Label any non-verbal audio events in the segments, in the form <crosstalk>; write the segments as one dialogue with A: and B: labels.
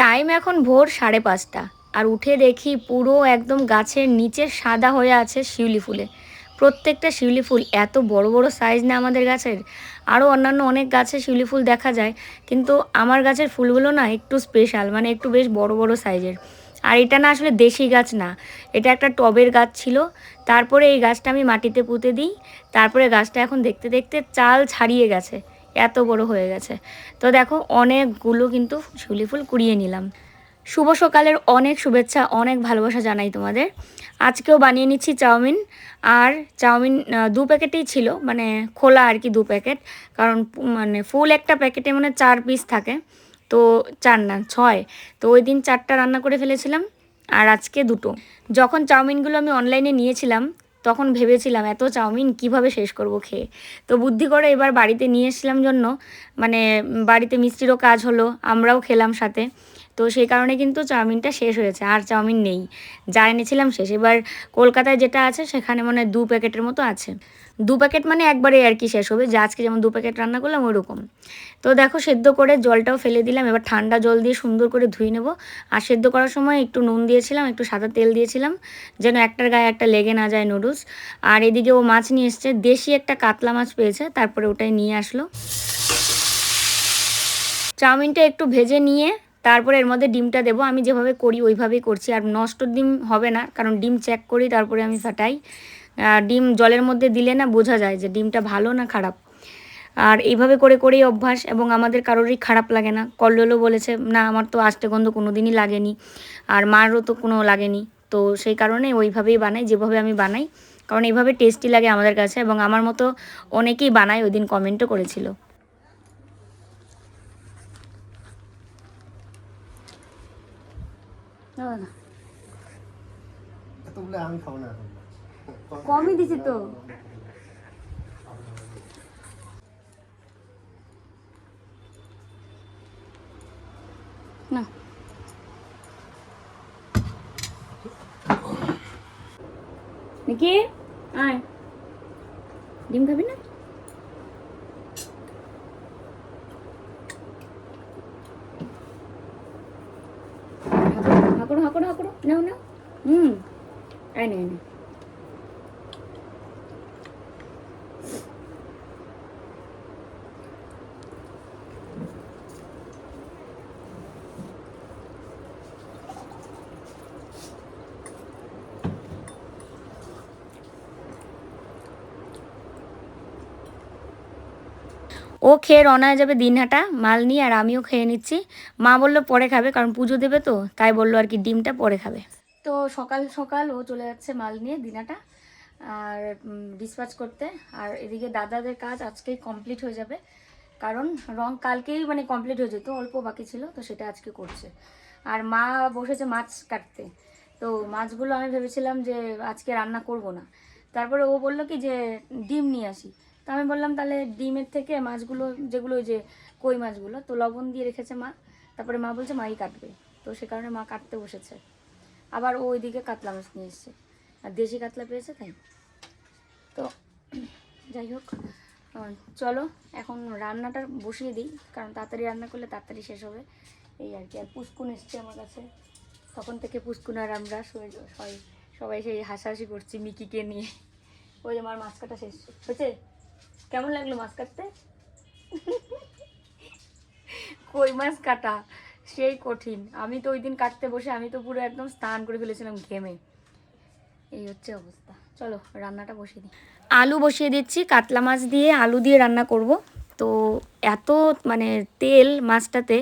A: Time এখন ভোর সাড়ে পাঁচটা আর উঠে দেখি পুরো একদম গাছের নিচে সাদা হয়ে আছে শিউলি ফুলে। প্রত্যেকটা শিউলি ফুল এত বড় বড় সাইজ না আমাদের গাছের। আরও অন্যান্য অনেক গাছে শিউলি ফুল দেখা যায়, কিন্তু আমার গাছের ফুলগুলো না একটু স্পেশাল মানে একটু বেশ বড় বড় সাইজের আর এটা না আসলে দেশি গাছ না, এটা একটা টবের গাছ ছিল। তারপরে এই গাছটা আমি মাটিতে পুঁতে দিই, তারপরে গাছটা এখন দেখতে দেখতে চাল ছাড়িয়ে গেছে। এত বড় হয়ে গেছে। তো দেখো, অনেকগুলো কিন্তু শিউলি ফুল কুড়িয়ে নিলাম। শুভ সকালের অনেক শুভেচ্ছা, অনেক ভালোবাসা জানাই তোমাদের। আজকেও বানিয়ে নিচ্ছি চাউমিন। আর চাউমিন দু প্যাকেটেই ছিল মানে খোলা আর কি দু প্যাকেট। কারণ মানে ফুল একটা প্যাকেটে মানে চার পিস থাকে, তো চার না, ছয়। তো ওই দিন চারটা রান্না করে ফেলেছিলাম। আর আজকে দুটো। যখন চাউমিনগুলো আমি অনলাইনে নিয়েছিলাম তখন ভেবেছিলাম, এত চাউমিন কীভাবে শেষ করব খেয়ে? তো বুদ্ধি করে এবার বাড়িতে নিয়ে এসেছিলাম জন্য মানে বাড়িতে মিষ্টিরও কাজ হলো, আমরাও খেলাম সাথে। তো সেই কারণে কিন্তু চাউমিনটা শেষ হয়েছে, আর চাউমিন নেই। যা এনেছিলাম শেষ। এবার কলকাতায় যেটা আছে, সেখানে মানে দু প্যাকেটের মতো আছে। দু প্যাকেট মানে একবারে আর কি শেষ হবে। যে আজকে যেমন দু প্যাকেট রান্না করলাম ওরকম তো দেখো সেদ্ধ করে জলটাও ফেলে দিলাম। এবার ঠান্ডা জল দিয়ে সুন্দর করে ধুয়ে নেব। আর সেদ্ধ করার সময় একটু নুন দিয়েছিলাম, একটু সাদা তেল দিয়েছিলাম, যেন একটার গায়ে একটা লেগে না যায় নুডলস। আর এদিকে ও মাছ নিয়ে এসছে। দেশি একটা কাতলা মাছ পেয়েছে, তারপরে ওটাই নিয়ে আসলো। চাউমিনটা একটু ভেজে নিয়ে তারপরে এর মধ্যে ডিমটা দেবো। আমি যেভাবে করি, ওইভাবেই করছি। আর নষ্ট ডিম হবে না, কারণ ডিম চেক করি, তারপরে আমি ফাটাই। ডিম জলের মধ্যে দিলে না বোঝা যায় যে ডিমটা ভালো না খারাপ। আর এইভাবে করে করেই অভ্যাস এবং আমাদের কারোরই খারাপ লাগে না। কল্লোলও বলেছে না আমার তো আষ্টে গন্ধ কোনো দিনই লাগেনি আর মারও তো কোনো লাগেনি। তো সেই কারণে ওইভাবেই বানাই যেভাবে আমি বানাই। কারণ এইভাবে টেস্টি লাগে আমাদের কাছে এবং আমার মতো অনেকেই বানায় ওই দিন কমেন্টও করেছিল।
B: আমি খাব না
A: কমই দিছি তো। না। নাকি? আয়। ডিম খাবি না হাঁকড়ো হাঁকড়ো হাঁকড়ো নাও নাও হুম আয় নে আয় নে ও খেয়ে রওনা হয়ে যাবে দিনহাটা, মাল নিয়ে আর আমিও খেয়ে নিচ্ছি। মা বলল পরে খাবে, কারণ পুজো দেবে তো, তাই বলল আর কি ডিমটা পরে খাবে। তো সকাল সকাল ও চলে যাচ্ছে মাল নিয়ে দিনাটা আর ডিসপ্যাচ করতে। আর এদিকে দাদাদের কাজ আজকেই কমপ্লিট হয়ে যাবে, কারণ রং কালকেই মানে কমপ্লিট হয়ে যেত, অল্প বাকি ছিল, তো সেটা আজকে করছে। আর মা বসেছে মাছ কাটতে, তো মাছগুলো আমি ভেবেছিলাম যে আজকে রান্না করব না। তারপরে ও বলল কি যে ডিম নিয়ে আসি। তো আমি বললাম, তাহলে ডিমের থেকে মাছগুলো, যেগুলো ওই যে কই মাছগুলো, তো লবণ দিয়ে রেখেছে মা। তারপরে মা বলছে, মাই কাটবে। তো সে কারণে মা কাটতে বসেছে। আবার ও ওইদিকে কাতলা মাছ নিয়ে এসছে। আর দেশি কাতলা পেয়েছে তাই। তো যাই হোক চলো, এখন রান্নাটা বসিয়ে দিই। কারণ তাড়াতাড়ি রান্না করলে তাড়াতাড়ি শেষ হবে। এই আর কি। আর পুষ্কুন এসছে আমার কাছে। তখন থেকে পুষ্কুন আর আমরা সবাই, সবাই- সেই হাসাহাসি করছি মিকিকে নিয়ে। ওই আমার মাছ কাটা শেষ। হয়েছে? কেমন লাগল মাছ কাটতে? কই মাছ কাটা? সেই কঠিন। আমি তো ওই দিন কাটতে বসে, আমি তো পুরো একদম স্নান করে ফেলেছিলাম ঘেমে। এই হচ্ছে অবস্থা। চলো, রান্নাটা বসিয়ে দিই। আলু বসিয়ে দিচ্ছি, কাতলা মাছ দিয়ে আলু দিয়ে রান্না করব। তো এত মানে তেল মাছটাতে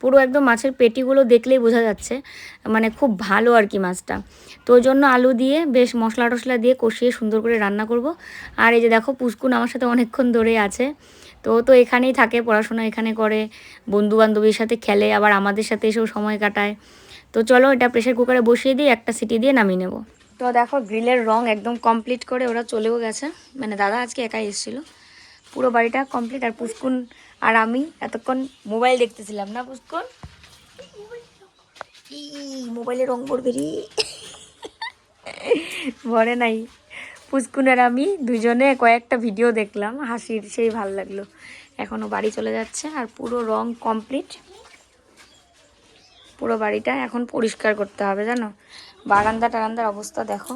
A: পুরো একদম মাছের পেটিগুলো দেখলেই বোঝা যাচ্ছে মানে খুব ভালো আর কি মাছটা। তো ওই জন্য আলু দিয়ে বেশ মশলা টশলা দিয়ে কষিয়ে সুন্দর করে রান্না করব। আর এই যে দেখো পুষ্কুন আমার সাথে অনেকক্ষণ ধরে আছে, তো তো এখানেই থাকে, পড়াশোনা এখানে করে বন্ধু বান্ধবীর সাথে খেলে, আবার আমাদের সাথে এসেও সময় কাটায়। তো চলো এটা প্রেশার কুকারে বসিয়ে দিয়ে একটা সিটি দিয়ে নামিয়ে নেব। তো দেখো গ্রিলের রং একদম কমপ্লিট করে ওরা চলেও গেছে। মানে দাদা আজকে একাই এসেছিল। পুরো বাড়িটা কমপ্লিট আর পুষ্কুন আর আমি এতক্ষণ মোবাইল দেখতেছিলাম না পুষ্কুন? মোবাইলে রং পড়বে রে। ভরে নাই। পুষ্কুন আর আমি দুজনে কয়েকটা ভিডিও দেখলাম, হাসির, সেই ভালো লাগল। এখনও বাড়ি চলে যাচ্ছে, আর পুরো রং কমপ্লিট পুরো বাড়িটা এখন পরিষ্কার করতে হবে, জানো? বারান্দা টারান্দার অবস্থা, দেখো।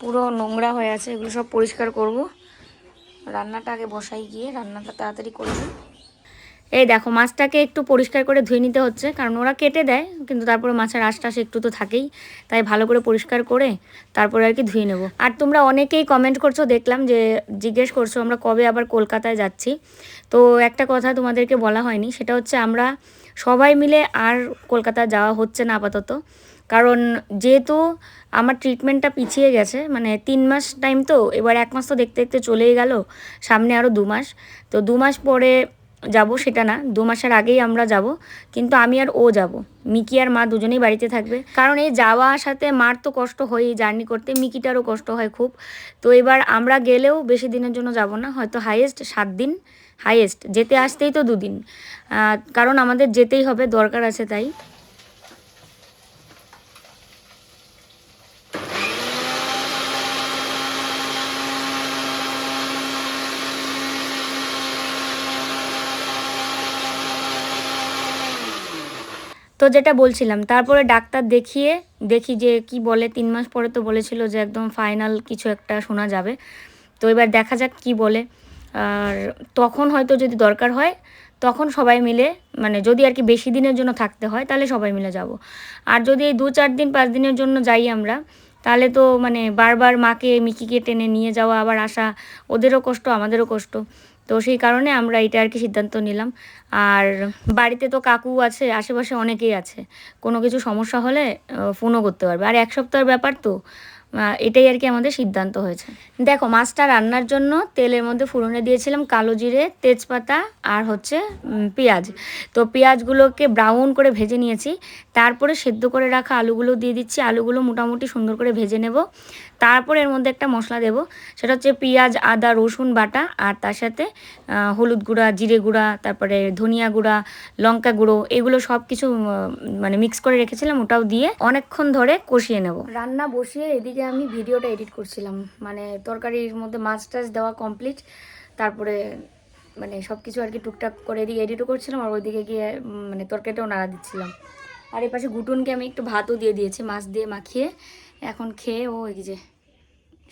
A: পুরো নোংরা হয়ে আছে, এগুলো সব পরিষ্কার করব। রান্নাটা আগে বসাই গিয়ে রান্নাটা তাড়াতাড়ি করে দিই এই দেখো, মাছটাকে একটু পরিষ্কার করে ধুয়ে নিতে হচ্ছে, কারণ ওরা কেটে দেয়, কিন্তু তারপরে মাছের আশটাশ একটু তো থাকেই, তাই ভালো করে পরিষ্কার করে তারপরে আর কি ধুয়ে নেব। আর তোমরা অনেকেই কমেন্ট করছ, দেখলাম যে জিজ্ঞেস করছ আমরা কবে আবার কলকাতায় যাচ্ছি। তো একটা কথা তোমাদেরকে বলা হয়নি, সেটা হচ্ছে আমরা সবাই মিলে আর কলকাতা যাওয়া হচ্ছে না আপাতত। কারণ যেহেতু আমার ট্রিটমেন্টটা পিছিয়ে গেছে মানে তিন মাস টাইম তো, এবার এক মাস তো দেখতে দেখতে চলেই গেল, সামনে আরও দু মাস। তো দু মাস পরে যাব সেটা না, দু মাসের আগেই আমরা যাব, কিন্তু আমি আর ও যাব। মিকি আর মা দুজনেই বাড়িতে থাকবে। কারণ এই যাওয়া আসাতে মার তো কষ্ট হয়ই, জার্নি করতে মিকিটারও কষ্ট হয় খুব। তো এবার আমরা গেলেও বেশি দিনের জন্য যাব না, হয়তো হাইয়েস্ট সাত দিন হাইয়েস্ট যেতে আসতেই তো দুদিন। কারণ আমাদের যেতেই হবে, দরকার আছে তাই। তো যেটা বলছিলাম, তারপরে ডাক্তার দেখিয়ে দেখি যে কি বলে, তিন মাস পরে তো বলেছিল যে একদম ফাইনাল কিছু একটা শোনা যাবে। তো এবার দেখা যাক কি বলে। আর তখন হয়তো যদি দরকার হয়, তখন সবাই মিলে মানে যদি আর কি বেশি দিনের জন্য থাকতে হয়, তাহলে সবাই মিলে যাব। আর যদি এই দু চার দিন, পাঁচ দিনের জন্য যাই আমরা, তাহলে তো মানে বারবার মাকে, মিকিকে টেনে নিয়ে যাওয়া, আবার আসা, ওদেরও কষ্ট, আমাদেরও কষ্ট। তো সেই কারণে আমরা এটা আর কি সিদ্ধান্ত নিলাম। আর বাড়িতে তো কাকু আছে, আশেপাশে অনেকেই আছে। কোনো কিছু সমস্যা হলে ফোনও করতে পারবে। আর এক সপ্তাহের ব্যাপার তো এটাই আর কি আমাদের সিদ্ধান্ত হয়েছে। দেখো, মাছটা রান্নার জন্য তেলের মধ্যে ফুরনে দিয়েছিলাম কালো জিরে, তেজপাতা আর হচ্ছে পেঁয়াজ। তো পেঁয়াজগুলোকে ব্রাউন করে ভেজে নিয়েছি। তারপরে সেদ্ধ করে রাখা আলুগুলো দিয়ে দিচ্ছি। আলুগুলো মোটামুটি সুন্দর করে ভেজে নেব। তারপর এর মধ্যে একটা মশলা দেব। সেটা হচ্ছে পেঁয়াজ, আদা, রসুন বাটা আর তার সাথে হলুদ গুঁড়া, জিরে গুঁড়া, তারপরে ধনিয়া গুঁড়া, লঙ্কা গুঁড়ো এগুলো সব কিছু মানে মিক্স করে রেখেছিলাম, ওটাও দিয়ে অনেকক্ষণ ধরে কষিয়ে নেব। রান্না বসিয়ে এদিকে আমি ভিডিওটা এডিট করছিলাম। মানে তরকারির মধ্যে মাছ টাছ দেওয়া কমপ্লিট তারপরে মানে সব কিছু আর কি টুকটাক করে এদিকে এডিটও করছিলাম আর ওইদিকে গিয়ে মানে তরকারিটাও নাড়া দিচ্ছিলাম। আর এই পাশে গুটুনকে আমি একটু ভাতও দিয়ে দিয়েছি, মাছ দিয়ে মাখিয়ে। এখন খেয়ে ও এই যে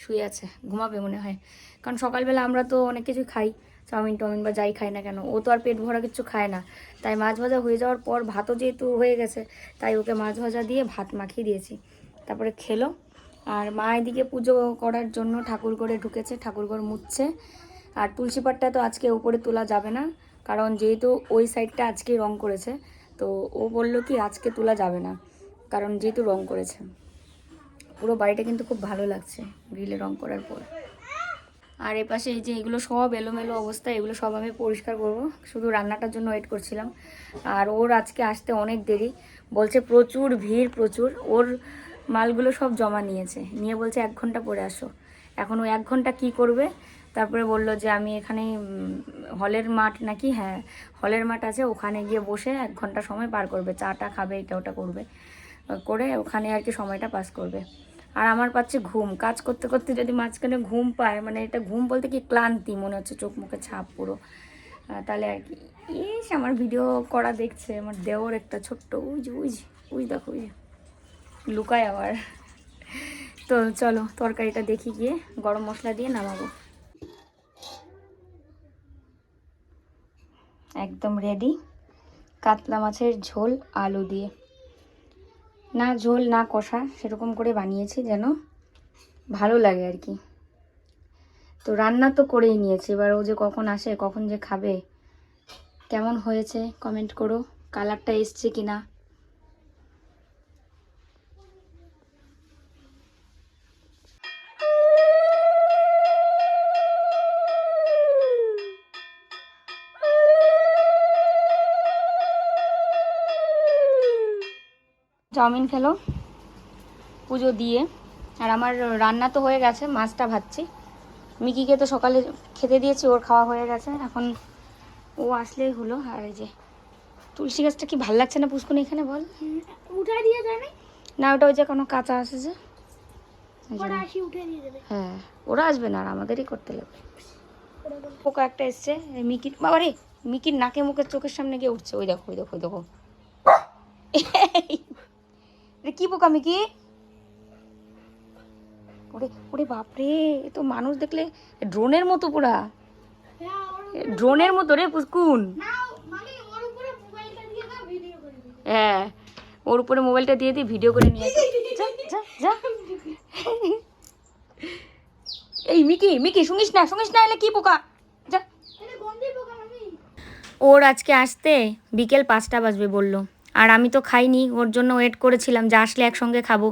A: শুয়ে আছে, ঘুমাবে মনে হয়। কারণ সকালবেলা আমরা তো অনেক কিছু খাই, চাউমিন টাউমিন বা যাই খাই না কেন, ও তো আর পেট ভরা কিছু খায় না। তাই মাছ ভাজা হয়ে যাওয়ার পর ভাতও যেহেতু হয়ে গেছে, তাই ওকে মাছ ভাজা দিয়ে ভাত মাখিয়ে দিয়েছি। তারপরে খেলো। আর মা এদিকে পুজো করার জন্য ঠাকুর ঘরে ঢুকেছে ঠাকুর ঘর মুছছে। আর তুলসী পাটটা তো আজকে উপরে তোলা যাবে না, কারণ যেহেতু ওই সাইডটা আজকে রং করেছে, তো ও বলল কি আজকে তোলা যাবে না, কারণ যেহেতু রং করেছে। পুরো বাড়িটা কিন্তু খুব ভালো লাগছে গ্রিলে রং করার পর। আর এপাশে এই যে এগুলো সব এলোমেলো অবস্থা, এগুলো সব আমি পরিষ্কার করব। শুধু রান্নাটার জন্য ওয়েট করছিলাম। আর ওর আজকে আসতে অনেক দেরি। বলছে প্রচুর ভিড়, প্রচুর। ওর মালগুলো সব জমা নিয়েছে। নিয়ে বলছে এক ঘণ্টা পরে আসো। এখন ও এক ঘণ্টা কি করবে? তারপরে বলল যে আমি এখানে হলের মাঠ নাকি? হ্যাঁ হলের মাঠ আছে। ওখানে গিয়ে বসে এক ঘণ্টা সময় পার করবে। চাটা খাবে, এটা ওটা করবে। করে ওখানে আর কি সময়টা পাস করবে। আর আমার পাচ্ছে ঘুম। কাজ করতে করতে যদি মাঝখানে ঘুম পায় মানে এটা ঘুম বলতে কি ক্লান্তি, মনে হচ্ছে চোখ মুখে ছাপ পুরো। তাহলে আর কি, ইস, আমার ভিডিও করা দেখছে, আমার দেওর একটা ছোট্ট উজ উজ উজ দেখো উজ লুকায় আবার। তো চলো, তরকারিটা দেখি গিয়ে, গরম মশলা দিয়ে নামাবো। একদম রেডি কাতলা মাছের ঝোল, আলু দিয়ে। না ঝোল, না কষা, সেরকম করে বানিয়েছি যেন ভালো লাগে আর কি। তো রান্না তো করেই নিয়েছি। এবার ও যে কখন আসে, কখন যে খাবে, কেমন হয়েছে কমেন্ট করো। কালারটা এসছে কি না চাউমিন খেলো পুজো দিয়ে। আর আমার রান্না তো হয়ে গেছে মাছটা ভাজছি। মিকিকে তো সকালে খেতে দিয়েছি ওর খাওয়া হয়ে গেছে। এখন ও আসলেই হলো। আর এই যে তুলসী গাছটা কি ভালো লাগছে না পুষ্কুনি এখানে বল।
C: উঠে দিয়ে না
A: ওটা ওই যে কোনো কাঁচা
C: আসে যে
A: হ্যাঁ ওরা আসবে না আর আমাদেরই করতে লাগবে। পোকা একটা এসছে মিকির বাবা রে মিকির নাকে মুখের চোখের সামনে গিয়ে উঠছে। ওই দেখো ওই দেখো ওই দেখো। <laughs> রে কি পোকা মিকি? ওরে ওরে বাপরে এ তো মানুষ দেখলে ড্রোনের মতো পুরা। ড্রোনের মতো রে পুষ্কুন। হ্যাঁ ওর উপরে মোবাইলটা দিয়ে দিয়ে ভিডিও করে নিয়ে এই মিকি মিকি শুনিস না শুনিস না এলে কি পোকা যা।
C: এটা
A: ওর আজকে আসতে বিকেল পাঁচটা বাজবে বলল। আর আমি তো খাইনি, ওর জন্য ওয়েট করেছিলাম, যে আসলে একসঙ্গে খাব।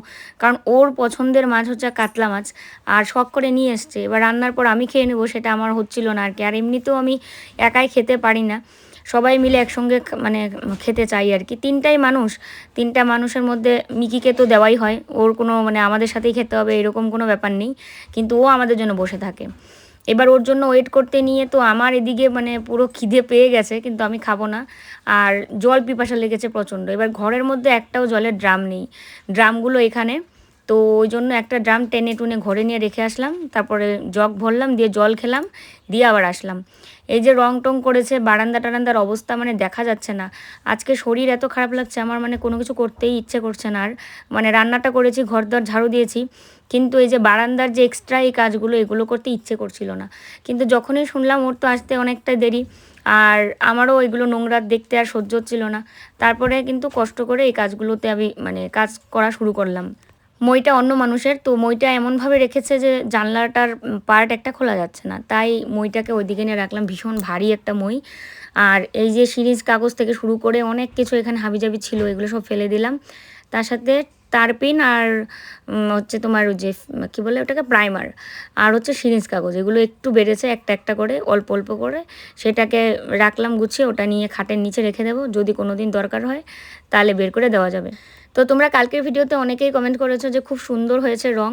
A: কারণ ওর পছন্দের মাছ হচ্ছে কাতলা মাছ, আর শখ করে নিয়ে এসছে। এবার রান্নার পর আমি খেয়ে নেব, সেটা আমার হচ্ছিল না আর কি আর এমনিতেও আমি একাই খেতে পারি না। সবাই মিলে একসঙ্গে মানে খেতে চাই আর কি তিনটাই মানুষ, তিনটা মানুষের মধ্যে মিকিকে তো দেওয়াই হয়। ওর কোনো মানে আমাদের সাথেই খেতে হবে, এরকম কোনো ব্যাপার নেই। কিন্তু ও আমাদের জন্য বসে থাকে। এবার ওর জন্য ওয়েট করতে নিয়ে তো আমার এদিকে মানে পুরো খিদে পেয়ে গেছে, কিন্তু আমি খাব না। আর জল পিপাসা লেগেছে প্রচণ্ড। এবার ঘরের মধ্যে একটাও জলের ড্রাম নেই। ড্রামগুলো এখানে। তো ওই জন্য একটা ড্রাম টেনে টুনে ঘরে নিয়ে রেখে আসলাম। তারপরে জগ ভরলাম, দিয়ে জল খেলাম, দিয়ে আবার আসলাম। এই যে রং টং করেছে, বারান্দা টারান্দার অবস্থা মানে দেখা যাচ্ছে না। আজকে শরীর এত খারাপ লাগছে, আমার মানে কোনো কিছু করতেই ইচ্ছে করছে না। আর মানে রান্নাটা করেছি ঘর দর ঝাড়ু দিয়েছি। কিন্তু এই যে বারান্দার যে এক্সট্রা এই কাজগুলো, এগুলো করতে ইচ্ছে করছিল না। কিন্তু যখনই শুনলাম ওর তো আসতে অনেকটা দেরি, আর আমারও এগুলো নোংরা দেখতে আর সহ্য হচ্ছিল না। তারপরে কিন্তু কষ্ট করে এই কাজগুলোতে আমি মানে কাজ করা শুরু করলাম। মইটা অন্য মানুষের, তো মইটা এমনভাবে রেখেছে যে জানলাটার পার্ট একটা খোলা যাচ্ছে না। তাই মইটাকে ওইদিকে নিয়ে রাখলাম, ভীষণ ভারী একটা মই। আর এই যে সিরিজ কাগজ থেকে শুরু করে অনেক কিছু এখানে হাবিজাবি ছিল, এগুলো সব ফেলে দিলাম। তার সাথে তারপিন আর হচ্ছে তোমার যে, কী বলে ওটাকে প্রাইমার আর হচ্ছে সিরিজ কাগজ, এগুলো একটু বেড়েছে একটা একটা করে, অল্প অল্প করে। সেটাকে রাখলাম, গুছিয়ে ওটা নিয়ে খাটের নিচে রেখে দেবো, যদি কোনো দিন দরকার হয়, তাহলে বের করে দেওয়া যাবে। তো তোমরা কালকের ভিডিওতে অনেকেই কমেন্ট করেছ যে খুব সুন্দর হয়েছে রং,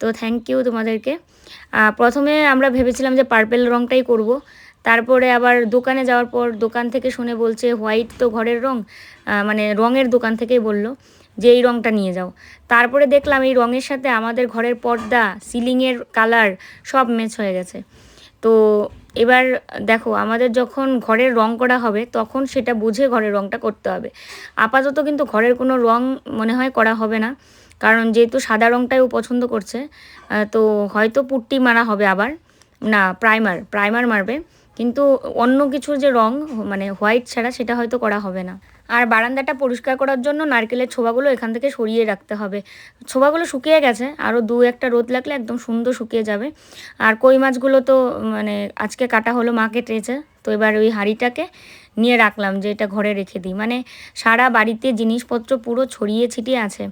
A: তো থ্যাংক ইউ তোমাদেরকে। প্রথমে আমরা ভেবেছিলাম যে পার্পেল রংটাই করব, তারপরে আবার দোকানে যাওয়ার পর দোকান থেকে শুনে বলছে হোয়াইট তো ঘরের রং মানে রঙের দোকান থেকেই বলল। যে এই রঙটা নিয়ে যাও। তারপরে দেখলাম এই রঙের সাথে আমাদের ঘরের পর্দা সিলিংয়ের কালার সব ম্যাচ হয়ে গেছে। তো এবার দেখো, আমাদের যখন ঘরের রং করা হবে, তখন সেটা বুঝে ঘরের রংটা করতে হবে। আপাতত কিন্তু ঘরের কোনো রং মনে হয় করা হবে না, কারণ যেহেতু সাদা রংটাই ও পছন্দ করছে তো হয়তো পুট্টি মারা হবে আবার। না প্রাইমার প্রাইমার মারবে। কিন্তু অন্য কিছু যে রং মানে হোয়াইট ছাড়া সেটা হয়তো করা হবে না। আর বারান্দাটা পরিষ্কার করার জন্য নারকেলের ছোবাগুলো এখান থেকে সরিয়ে রাখতে হবে। ছোবাগুলো শুকিয়ে গেছে আরও দু একটা রোদ লাগলে একদম সুন্দর শুকিয়ে যাবে। আর কই মাছগুলো তো মানে আজকে কাটা হলো, মা কেটেছে। তো এবার ওই হাঁড়িটাকে নিয়ে রাখলাম যে এটা ঘরে রেখে দিই। মানে সারা বাড়িতে জিনিসপত্র পুরো ছড়িয়ে ছিটিয়ে আছে।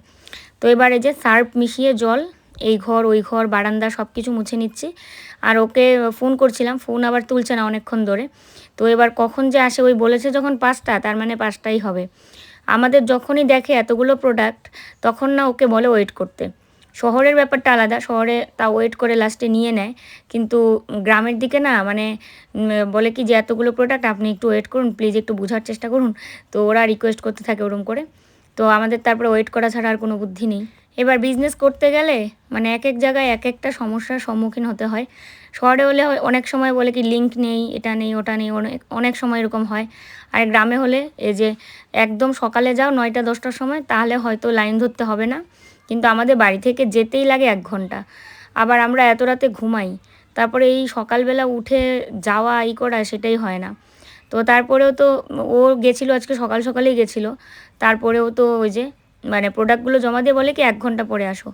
A: তো এবার যে সার্ফ মিশিয়ে জল এই ঘর, ওই ঘর, বারান্দা সব কিছু মুছে নিচ্ছি। আর ওকে ফোন করছিলাম, ফোন আবার তুলছে না অনেকক্ষণ ধরে। তো এবার কখন যে আসে, ওই বলেছে যখন পাঁচটা, তার মানে পাঁচটাই হবে। আমাদের যখনই দেখে এতগুলো প্রোডাক্ট তখন না ওকে বলে ওয়েট করতে। শহরের ব্যাপারটা আলাদা, শহরে তা ওয়েট করে লাস্টে নিয়ে নেয়। কিন্তু গ্রামের দিকে না মানে বলে কি যে এতগুলো প্রোডাক্ট আপনি একটু ওয়েট করুন প্লিজ একটু বোঝার চেষ্টা করুন। তো ওরা রিকোয়েস্ট করতে থাকে ওরম করে। তো আমাদের তারপরে ওয়েট করা ছাড়া আর কোনো বুদ্ধি নেই। এবার বিজনেস করতে গেলে মানে এক এক জায়গায় এক একটা সমস্যার সম্মুখীন হতে হয়। শহরে হলে অনেক সময় বলে কি লিঙ্ক নেই, এটা নেই, ওটা নেই, অনেক অনেক সময় এরকম হয়। আর গ্রামে হলে এই যে একদম সকালে যাও নয়টা, দশটার সময়, তাহলে হয়তো লাইন ধরতে হবে না। কিন্তু আমাদের বাড়ি থেকে যেতেই লাগে এক ঘণ্টা। আবার আমরা এত রাতে ঘুমাই, তারপরে এই সকালবেলা উঠে যাওয়া, ই করা সেটাই হয় না। তো তারপরেও তো ও গেছিল আজকে সকাল সকালেই গেছিল। তারপরেও তো ওই যে মানে প্রোডাক্টগুলো জমা দিয়ে বলে কি, এক ঘণ্টা পরে আসো।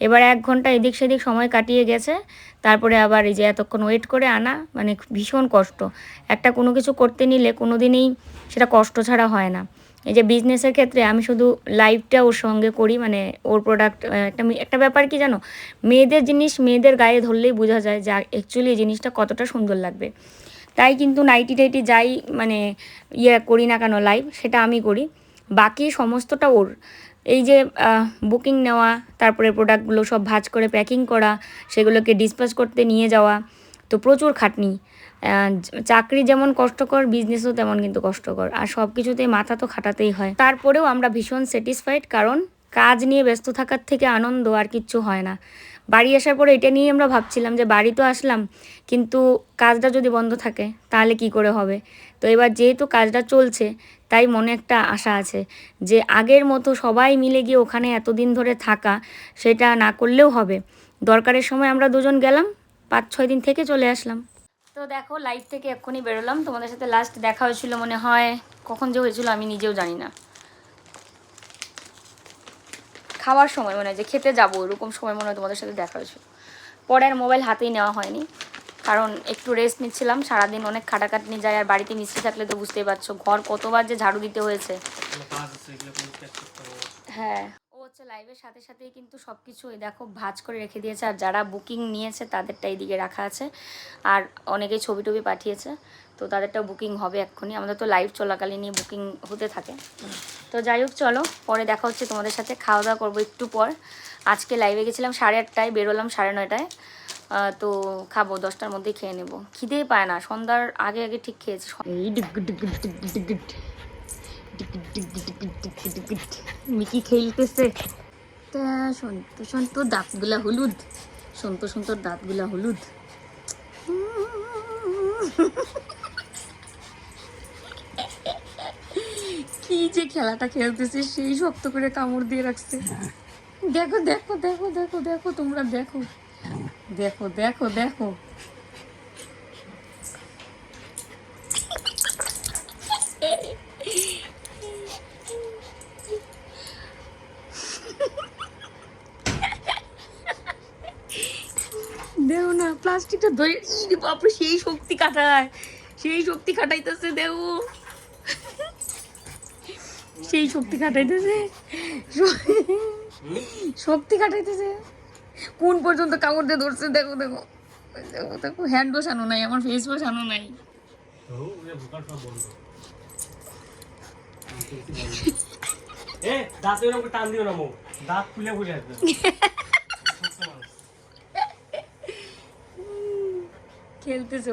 A: এবার এক ঘণ্টা এদিক সেদিক সময় কাটিয়ে গেছে, তারপরে আবার এই যে এতক্ষণ ওয়েট করে আনা মানে ভীষণ কষ্ট। একটা কোনো কিছু করতে নিলে কোনো দিনই সেটা কষ্ট ছাড়া হয় না। এই যে বিজনেসের ক্ষেত্রে আমি শুধু লাইভটা ওর সঙ্গে করি মানে ওর প্রোডাক্ট একটা একটা ব্যাপার কি জানো? মেয়েদের জিনিস মেয়েদের গায়ে ধরলেই বোঝা যায় যে অ্যাকচুয়ালি এই জিনিসটা কতটা সুন্দর লাগবে। তাই কিন্তু নাইটি টাইটি যাই মানে ইয়ে করি না কেন লাইভ সেটা আমি করি। বাকি সমস্তটা ওর। এই যে বুকিং নেওয়া, তারপরে প্রোডাক্টগুলো সব ভাঁজ করে প্যাকিং করা, সেগুলোকে ডিসপাস করতে নিয়ে যাওয়া, তো প্রচুর খাটনি। চাকরি যেমন কষ্টকর বিজনেসও তেমন কিন্তু কষ্টকর, আর সব কিছুতেই মাথা তো খাটাতেই হয়। তারপরেও আমরা ভীষণ স্যাটিসফাইড কারণ কাজ নিয়ে ব্যস্ত থাকার থেকে আনন্দ আর কিচ্ছু হয় না। বাড়ি আসার পরে এটা নিয়ে আমরা ভাবছিলাম যে বাড়ি তো আসলাম, কিন্তু কাজটা যদি বন্ধ থাকে, তাহলে কি করে হবে? তো এবার যেহেতু কাজটা চলছে তাই মনে একটা আশা আছে যে আগের মতো সবাই মিলে গিয়ে ওখানে এতদিন ধরে থাকা, সেটা না করলেও হবে। দরকারের সময় আমরা দুজন গেলাম, পাঁচ, ছয় দিন থেকে চলে আসলাম। তো দেখো লাইভ থেকে এক্ষুনি বেরোলাম। তোমাদের সাথে লাস্ট দেখা হয়েছিল মনে হয়, কখন যে হয়েছিল আমি নিজেও জানি না। খাওয়ার সময় মনে হয় যে খেতে যাব এরকম সময় মনে হয় তোমাদের সাথে দেখা হয়েছিল। পরে আর মোবাইল হাতেই নেওয়া হয়নি। কারণ একটু রেস্ট নিচ্ছিলাম সারাদিন অনেক খাটাখাটনি যায় আর বাড়িতে মিস্ত্রি থাকলে তো বুঝতেই পারছ ঘর কতবার যে ঝাড়ু দিতে হয়েছে। হ্যাঁ। ও হচ্ছে লাইভের সাথে সাথেই কিন্তু সব কিছু দেখো ভাজ করে রেখে দিয়েছে আর যারা বুকিং নিয়েছে তাদেরটা এইদিকে রাখা আছে। আর অনেকেই ছবি টবি পাঠিয়েছে তো তাদেরটাও বুকিং হবে এক্ষুনি। আমাদের তো লাইভ চলাকালীনই বুকিং হতে থাকে। তো যাই হোক চলো পরে দেখা হচ্ছে তোমাদের সাথে। খাওয়া দাওয়া করব একটু পর। আজকে লাইভে গেছিলাম সাড়ে আটটায় বেরোলাম সাড়ে নয়টায়। তো খাব, দশটার মধ্যে খেয়ে নেব। খিদেই পায় না, সন্ধ্যার আগে আগে ঠিক খেয়েছি। মিকি খেলতেছে। তা সন্ত সন্ত দাঁতগুলা হলুদ, সন্ত সন্ত দাঁতগুলা হলুদ। কি যে খেলাটা খেলতেছে, সেই শক্ত করে কামড় দিয়ে রাখছে। দেখো দেখো দেখো দেখো দেখো, তোমরা দেখো। দেখো দেখো দেখো। দেও না, প্লাস্টিকটা ধরে বাপরে, সেই শক্তি কাটায়। সেই শক্তি কাটাইতেছে, দেও। সেই শক্তি কাটাইতেছে। শক্তি কাটাইতেছে। কোন পর্যন্ত কামড় দিয়ে ধরছে দেখো দেখো। দেখো দেখো হ্যান্ড বসানো নাই আমার ফেস বসানো নাই। খেলতেছে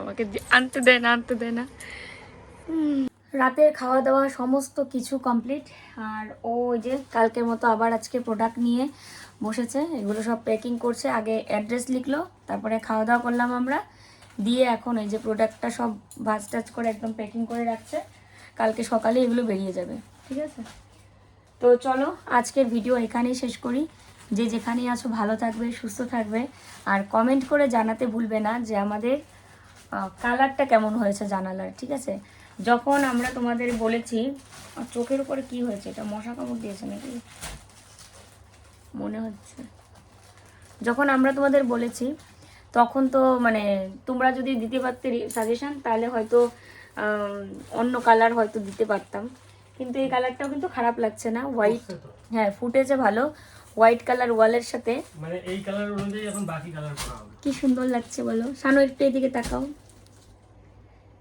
A: আমাকে আনতে দেয় না আনতে দেয় না। রাতের খাওয়া দাওয়া সমস্ত কিছু কমপ্লিট আর ও যে কালকের মতো আবার আজকে প্রোডাক্ট নিয়ে বসেছে। এগুলো সব প্যাকিং করছে। আগে অ্যাড্রেস লিখলো, তারপরে খাওয়া দাওয়া করলাম আমরা। দিয়ে এখন এই যে প্রোডাক্টটা সব ভাজ টাজ করে একদম প্যাকিং করে রাখছে। কালকে সকালে এগুলো বেরিয়ে যাবে। ঠিক আছে? তো চলো, আজকের ভিডিও এখানেই শেষ করি। যে যেখানেই আছো ভালো থাকবে, সুস্থ থাকবে। আর কমেন্ট করে জানাতে ভুলবে না যে আমাদের কালারটা কেমন হয়েছে জানালার ঠিক আছে? যখন আমরা তোমাদের বলেছি চোখের উপরে কি হয়েছে এটা মশা কামড় দিয়েছে নাকি? মনে হচ্ছে। যখন আমরা তোমাদের বলেছি তখন তো মানে তোমরা যদি দিতে পারতে সাজেশন তাহলে হয়তো অন্য কালার হয়তো দিতে পারতাম। কিন্তু এই কালারটাও কিন্তু খারাপ লাগছে না হোয়াইট হ্যাঁ ফুটেছে ভালো। হোয়াইট কালার ওয়ালের সাথে।
D: মানে এই কালার অনুযায়ী এখন বাকি কালার করা হবে।
A: কি সুন্দর লাগছে বলো। সানো একটু এদিকে তাকাও।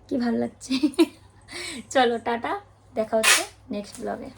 A: কি ভালো লাগছে। <laughs> চলো টাটা। দেখা হচ্ছে নেক্সট ব্লগে